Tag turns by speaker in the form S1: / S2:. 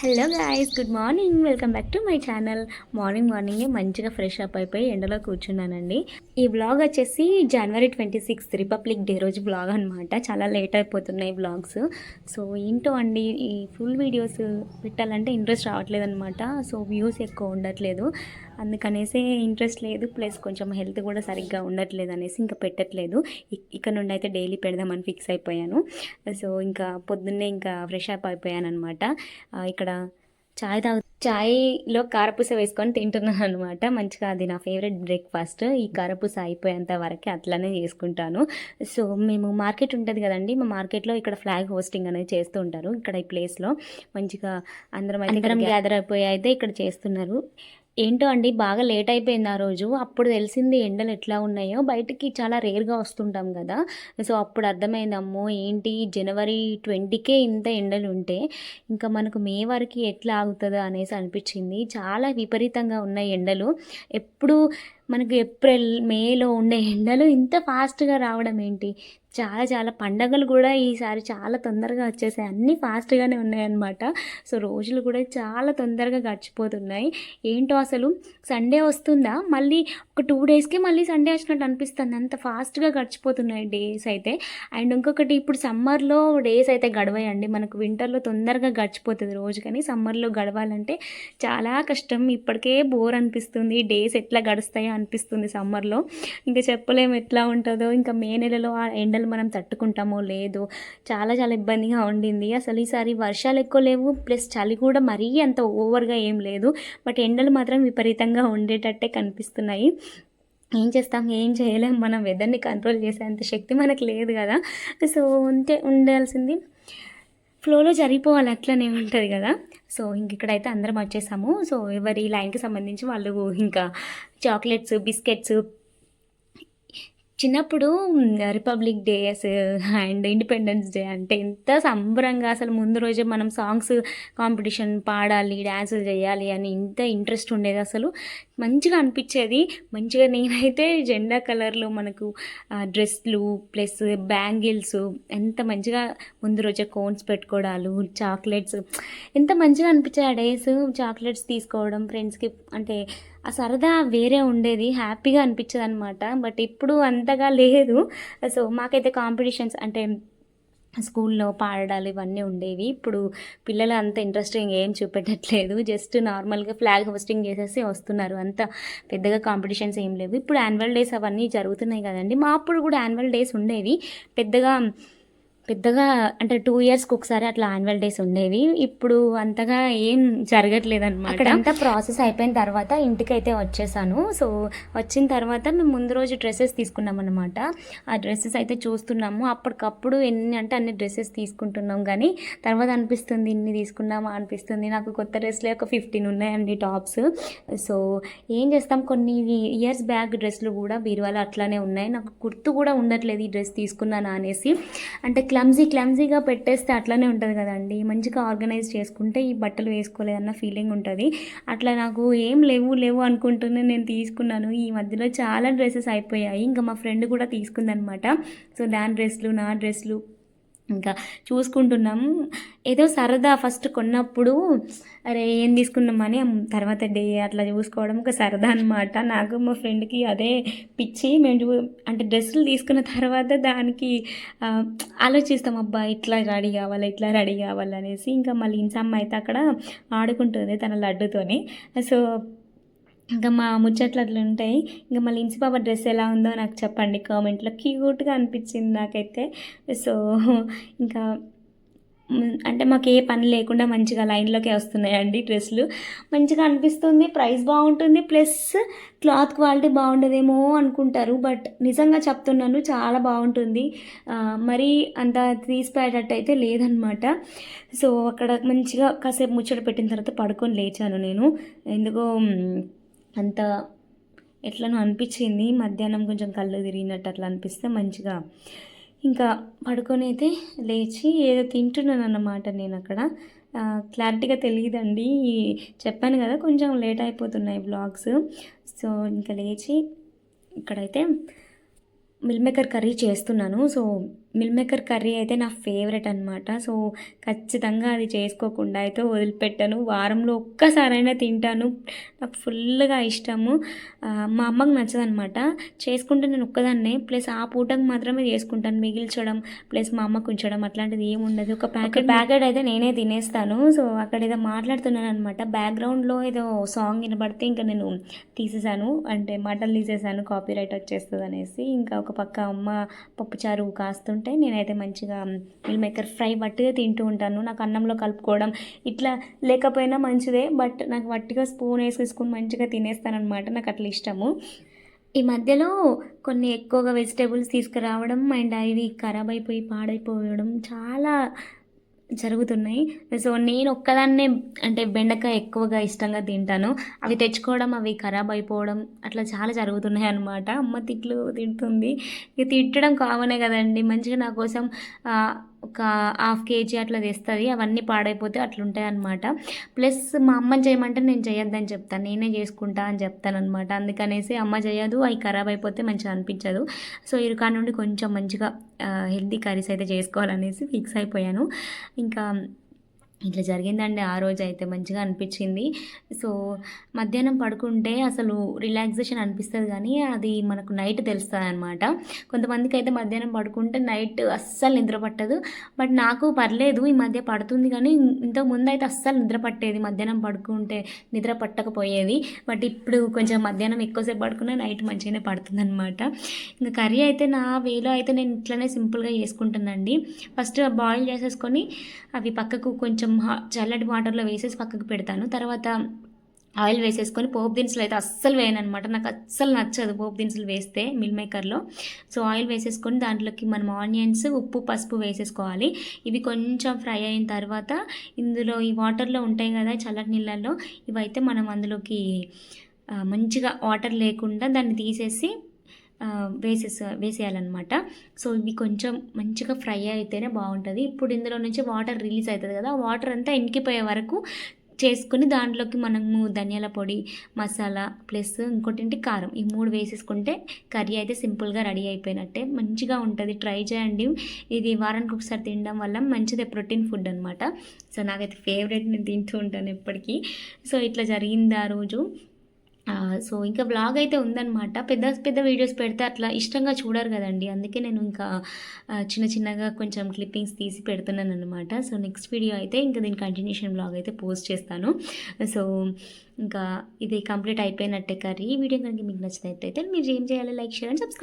S1: Hello guys good morning. Welcome back to my channel. Morning మార్నింగే మంచిగా fresh up అయిపోయి ఎండలో కూర్చున్నానండి. ఈ బ్లాగ్ వచ్చేసి జనవరి ట్వంటీ సిక్స్త్ రిపబ్లిక్ డే రోజు బ్లాగ్ అనమాట చాలా లేట్ అయిపోతున్నాయి బ్లాగ్స్ సో ఏంటో అండి ఈ ఫుల్ వీడియోస్ పెట్టాలంటే ఇంట్రెస్ట్ రావట్లేదు అనమాట సో వ్యూస్ ఎక్కువ ఉండట్లేదు. అందుకనేసి ఇంట్రెస్ట్ లేదు. ప్లస్ కొంచెం హెల్త్ కూడా సరిగ్గా ఉండట్లేదు అనేసి ఇంకా పెట్టట్లేదు. ఇక్- ఇక్కడ నుండి అయితే డైలీ పెడదామని ఫిక్స్ అయిపోయాను. సో ఇంకా పొద్దున్నే ఇంకా ఫ్రెష్ అప్ అయిపోయాను అనమాట ఇక్కడ చాయ్ తాగు చాయ్లో కారపూస వేసుకొని తింటున్నాను అనమాట మంచిగా అది నా ఫేవరెట్ బ్రేక్ఫాస్ట్. ఈ కారపూస అయిపోయేంత వరకు అట్లానే చేసుకుంటాను. సో మేము మార్కెట్ ఉంటుంది కదండి మా మార్కెట్లో ఇక్కడ ఫ్లాగ్ హోస్టింగ్ అనేది చేస్తూ ఉంటారు. ఇక్కడ ఈ ప్లేస్లో మంచిగా అందరం అందరం గ్యాదర్ అయిపోయి అయితే ఇక్కడ చేస్తున్నారు. ఏంటో అండి బాగా లేట్ అయిపోయింది ఆ రోజు. అప్పుడు తెలిసింది ఎండలు ఎట్లా ఉన్నాయో. బయటికి చాలా రేర్గా వస్తుంటాం కదా. సో అప్పుడు అర్థమైంది అమ్మో ఏంటి? జనవరి ట్వంటీకే ఇంత ఎండలు ఉంటే ఇంకా మనకు మే వరకు ఎట్లా ఆగుతుందో అనేసి అనిపించింది. చాలా విపరీతంగా ఉన్నాయి ఎండలు. ఎప్పుడు మనకు ఏప్రిల్ మేలో ఉండే ఎండలు ఇంత ఫాస్ట్గా రావడం ఏంటి? చాలా చాలా పండగలు కూడా ఈసారి చాలా తొందరగా వచ్చేసాయి. అన్నీ ఫాస్ట్గానే ఉన్నాయన్నమాట. సో రోజులు కూడా చాలా తొందరగా గడిచిపోతున్నాయి. ఏంటో అసలు సండే వస్తుందా? మళ్ళీ ఒక టూ డేస్కి మళ్ళీ సండే వచ్చినట్టు అనిపిస్తుంది. అంత ఫాస్ట్గా గడిచిపోతున్నాయి డేస్ అయితే. అండ్ ఇంకొకటి ఇప్పుడు సమ్మర్లో డేస్ అయితే గడవాయండి. మనకు వింటర్లో తొందరగా గడిచిపోతుంది రోజు. కానీ సమ్మర్లో గడవాలంటే చాలా కష్టం. ఇప్పటికే బోర్ అనిపిస్తుంది. డేస్ ఎట్లా గడుస్తాయో అనిపిస్తుంది సమ్మర్లో. ఇంకా చెప్పలేము ఎట్లా ఉంటుందో. ఇంకా మే నెలలో ఆ ఎండలు మనం తట్టుకుంటామో లేదో. చాలా చాలా ఇబ్బందిగా ఉండింది. అసలు ఈసారి వర్షాలు ఎక్కువ లేవు. ప్లస్ చలి కూడా మరీ అంత ఓవర్గా ఏం లేదు. బట్ ఎండలు మాత్రం విపరీతంగా ఉండేటట్టే కనిపిస్తున్నాయి. ఏం చేస్తాం? ఏం చేయలేం? మనం వెదర్ని కంట్రోల్ చేసేంత శక్తి మనకు లేదు కదా. సో ఉంటే ఉండాల్సింది. ఫ్లోలో జరిగిపోవాలి అట్లనే ఉంటుంది కదా. సో ఇంక ఇక్కడైతే అందరం వచ్చేసాము. సో ఎవరి లైన్కి సంబంధించి వాళ్ళు ఇంకా చాక్లెట్స్ బిస్కెట్స్ చిన్నప్పుడు Republic Days and Independence Day అంటే ఎంత సంబరంగా అసలు ముందు రోజే మనం సాంగ్స్ కాంపిటీషన్ పాడాలి డ్యాన్సులు చేయాలి అని ఇంత ఇంట్రెస్ట్ ఉండేది అసలు. మంచిగా అనిపించేది. మంచిగా నేనైతే జెండా కలర్లో మనకు డ్రెస్లు ప్లస్ బ్యాంగిల్స్ ఎంత మంచిగా ముందు రోజే కోన్స్ పెట్టుకోవడాలు చాక్లెట్స్ ఎంత మంచిగా అనిపించాయి ఆ డేస్. చాక్లెట్స్ తీసుకోవడం ఫ్రెండ్స్కి అంటే ఆ సరదా వేరే ఉండేది హ్యాపీగా అనిపించేది అనమాట బట్ ఇప్పుడు అంతగా లేదు. సో మాకైతే కాంపిటీషన్స్ అంటే స్కూల్లో పాడడాలు ఇవన్నీ ఉండేవి. ఇప్పుడు పిల్లలు అంత ఇంట్రెస్టింగ్ ఏం చూపెట్టట్లేదు. జస్ట్ నార్మల్గా ఫ్లాగ్ హోస్టింగ్ చేసేసి వస్తున్నారు. అంత పెద్దగా కాంపిటీషన్స్ ఏం లేవు. ఇప్పుడు యాన్యువల్ డేస్ అవన్నీ జరుగుతున్నాయి కదండి. మా అప్పుడు కూడా యాన్యువల్ డేస్ ఉండేవి. పెద్దగా పెద్దగా అంటే టూ ఇయర్స్కి ఒకసారి అట్లా యాన్యువల్ డేస్ ఉండేవి. ఇప్పుడు అంతగా ఏం జరగట్లేదు అనమాట అక్కడంతా ప్రాసెస్ అయిపోయిన తర్వాత ఇంటికి అయితే వచ్చేసాను. సో వచ్చిన తర్వాత మేము ముందు రోజు డ్రెస్సెస్ తీసుకున్నాం అనమాట ఆ డ్రెస్సెస్ అయితే చూస్తున్నాము. అప్పటికప్పుడు ఎన్ని అంటే అన్ని డ్రెస్సెస్ తీసుకుంటున్నాం కానీ తర్వాత అనిపిస్తుంది ఇన్ని తీసుకున్నామా అనిపిస్తుంది. నాకు కొత్త డ్రెస్లే ఒక ఫిఫ్టీన్ ఉన్నాయండి టాప్స్ సో ఏం చేస్తాం? కొన్ని ఇయర్స్ బ్యాక్ డ్రెస్లు కూడా బీరువాలో అట్లానే ఉన్నాయి. నాకు గుర్తు కూడా ఉండట్లేదు ఈ డ్రెస్ తీసుకున్నాను అనేసి. అంటే క్లమ్జీ క్లమ్జీగా పెట్టేస్తే అట్లనే ఉంటుంది కదండి. మంచిగా ఆర్గనైజ్ చేసుకుంటే ఈ బట్టలు వేసుకోలేదన్న ఫీలింగ్ ఉంటుంది. అట్లా నాకు ఏం లేవు లేవు అనుకుంటూనే నేను తీసుకున్నాను. ఈ మధ్యలో చాలా డ్రెస్సెస్ అయిపోయాయి. ఇంకా మా ఫ్రెండ్ కూడా తీసుకుందనమాట. సో దాని డ్రెస్లు నా డ్రెస్లు ఇంకా చూసుకుంటున్నాం. ఏదో సరదా ఫస్ట్ కొన్నప్పుడు అరే ఏం తీసుకున్నామని తర్వాత డే అట్లా చూసుకోవడం ఒక సరదా అనమాట నాకు మా ఫ్రెండ్కి అదే పిచ్చి. మేము చూ- అంటే డ్రెస్సులు తీసుకున్న తర్వాత దానికి ఆలోచిస్తాం అబ్బా ఇట్లా రెడీ కావాలి ఇట్లా రెడీ కావాలి అనేసి. ఇంకా మళ్ళీ ఇంచమ్మ అయితే అక్కడ ఆడుకుంటుంది తన లడ్డుతోని. సో ఇంకా మా ముచ్చట్లు అట్లా ఉంటాయి. ఇంకా మళ్ళీ ఇన్సి డ్రెస్ ఎలా ఉందో నాకు చెప్పండి కామెంట్లో. క్యూట్గా అనిపించింది నాకైతే. సో ఇంకా అంటే మాకు ఏ పని లేకుండా మంచిగా లైన్లోకి వస్తున్నాయండి డ్రెస్సులు. మంచిగా అనిపిస్తుంది ప్రైస్ బాగుంటుంది ప్లస్ క్లాత్ క్వాలిటీ బాగుండదేమో అనుకుంటారు. బట్ నిజంగా చెప్తున్నాను చాలా బాగుంటుంది. మరీ అంత తీసిపోయేటట్టు అయితే లేదనమాట. సో అక్కడ మంచిగా కాసేపు ముచ్చట పెట్టిన తర్వాత పడుకొని లేచాను నేను. ఎందుకో అంత ఎట్లనో అనిపించింది. మధ్యాహ్నం కొంచెం కళ్ళు తిరిగినట్టు అట్లా అనిపిస్తే మంచిగా. ఇంకా పడుకొని అయితే లేచి ఏదో తింటున్నాను అన్నమాట నేను అక్కడ. క్లారిటీగా తెలియదండి. చెప్పాను కదా కొంచెం లేట్ అయిపోతున్నాయి బ్లాగ్స్. సో ఇంకా లేచి ఇక్కడైతే మిల్ మేకర్ కర్రీ చేస్తున్నాను. సో మిల్ మేకర్ కర్రీ అయితే నా ఫేవరెట్ అనమాట సో ఖచ్చితంగా అది చేసుకోకుండా అయితే వదిలిపెట్టాను. వారంలో ఒక్కసారైనా తింటాను. నాకు ఫుల్గా ఇష్టము. మా అమ్మకి నచ్చదనమాట చేసుకుంటే నేను ఒక్కదాన్నే. ప్లస్ ఆ పూటకు మాత్రమే చేసుకుంటాను. మిగిల్చడం ప్లస్ మా అమ్మకు ఉంచడం అట్లాంటిది ఏమి ఉండదు. ఒక ప్యాకెట్ ప్యాకెట్ అయితే నేనే తినేస్తాను. సో అక్కడ ఏదో మాట్లాడుతున్నాను అనమాట బ్యాక్గ్రౌండ్లో ఏదో సాంగ్ వినబడితే ఇంకా నేను తీసేసాను. అంటే మాటలు తీసేసాను. కాపీ రైట్ వచ్చేస్తుంది అనేసి ఇంకా ఒక పక్క అమ్మ పప్పుచారు కాస్తుంటే నేనైతే మంచిగా మిల్ మేకర్ ఫ్రై వట్టిగా తింటూ ఉంటాను. నాకు అన్నంలో కలుపుకోవడం ఇట్లా లేకపోయినా మంచిదే బట్ నాకు వట్టిగా స్పూన్ వేసేసుకుని మంచిగా తినేస్తాను అనమాట నాకు అట్లా ఇష్టము. ఈ మధ్యలో కొన్ని ఎక్కువగా వెజిటేబుల్స్ తీసుకురావడం అండ్ అవి ఖరాబ్ అయిపోయి పాడైపోవడం చాలా జరుగుతున్నాయి. సో నేను ఒక్కదాన్నే అంటే బెండకాయ ఎక్కువగా ఇష్టంగా తింటాను. అవి తెచ్చుకోవడం అవి ఖరాబ్ అయిపోవడం అట్లా చాలా జరుగుతున్నాయి అనమాట అమ్మ తిట్లు తింటుంది ఇక తిట్టడం కామనే కదండి. మంచిగా నా కోసం ఒక హాఫ్ కేజీ అట్లా తెస్తుంది అవన్నీ పాడైపోతే అట్లుంటాయి అనమాట ప్లస్ మా అమ్మని చేయమంటే నేను చేయొద్దని చెప్తాను నేనే చేసుకుంటా అని చెప్తాను అనమాట అందుకనేసి అమ్మ చేయదు అవి ఖరాబ్ అయిపోతే మంచిగా అనిపించదు. సో ఇరుకా నుండి కొంచెం మంచిగా హెల్తీ కర్రీస్ అయితే చేసుకోవాలనేసి ఫిక్స్ అయిపోయాను. ఇంకా ఇట్లా జరిగిందండి ఆ రోజు అయితే మంచిగా అనిపించింది. సో మధ్యాహ్నం పడుకుంటే అసలు రిలాక్సేషన్ అనిపిస్తుంది కానీ అది మనకు నైట్ తెలుస్తుంది అనమాట కొంతమందికి అయితే మధ్యాహ్నం పడుకుంటే నైట్ అస్సలు నిద్ర పట్టదు. బట్ నాకు పర్లేదు ఈ మధ్య పడుతుంది కానీ ఇంతకు ముందు అయితే అస్సలు నిద్ర పట్టేది. మధ్యాహ్నం పడుకుంటే నిద్ర పట్టకపోయేది. బట్ ఇప్పుడు కొంచెం మధ్యాహ్నం ఎక్కువసేపు పడుకున్నా నైట్ మంచిగానే పడుతుంది అనమాట ఇంకా కర్రీ అయితే నా వేలో అయితే నేను ఇట్లనే సింపుల్గా చేసుకుంటానండి. ఫస్ట్ బాయిల్ చేసేసుకొని అవి పక్కకు కొంచెం కొంచెం చల్లటి వాటర్లో వేసేసి పక్కకు పెడతాను. తర్వాత ఆయిల్ వేసేసుకొని పోపు దినుసులు అయితే అస్సలు వేయను అనమాట నాకు అస్సలు నచ్చదు పోపు దినుసులు వేస్తే మిల్ మేకర్లో. సో ఆయిల్ వేసేసుకొని దాంట్లోకి మనం ఆనియన్స్ ఉప్పు పసుపు వేసేసుకోవాలి. ఇవి కొంచెం ఫ్రై అయిన తర్వాత ఇందులో ఈ వాటర్లో ఉంటాయి కదా చల్లటి నీళ్ళల్లో ఇవైతే మనం అందులోకి మంచిగా వాటర్ లేకుండా దాన్ని తీసేసి వేసేస వేసేయాలన్నమాట. సో ఇవి కొంచెం మంచిగా ఫ్రై అయితేనే బాగుంటుంది. ఇప్పుడు ఇందులో నుంచి వాటర్ రిలీజ్ అవుతుంది కదా వాటర్ అంతా ఇంకిపోయే వరకు చేసుకుని దాంట్లోకి మనము ధనియాల పొడి మసాలా ప్లస్ ఇంకోటింటి కారం. ఈ మూడు వేసేసుకుంటే కర్రీ అయితే సింపుల్గా రెడీ అయిపోయినట్టే. మంచిగా ఉంటుంది. ట్రై చేయండి. ఇది వారానికి ఒకసారి తినడం వల్ల మంచిదే ప్రోటీన్ ఫుడ్ అనమాట సో నాకైతే ఫేవరెట్ నేను తింటూ ఉంటాను ఎప్పటికీ. సో ఇట్లా జరిగింది ఆ రోజు. సో ఇంకా బ్లాగ్ అయితే ఉందన్నమాట. పెద్ద పెద్ద వీడియోస్ పెడితే అట్లా ఇష్టంగా చూడరు కదండి. అందుకే నేను ఇంకా చిన్న చిన్నగా కొంచెం క్లిప్పింగ్స్ తీసి పెడుతున్నాను అనమాట సో నెక్స్ట్ వీడియో అయితే ఇంకా దీని కంటిన్యూషన్ బ్లాగ్ అయితే పోస్ట్ చేస్తాను. సో ఇంకా ఇది కంప్లీట్ అయిపోయినట్టే కర్రీ. ఈ వీడియో కనుక మీకు నచ్చినట్టయితే మీరు ఏం చేయాలి లైక్ షేర్ అండ్ సబ్స్క్రైబ్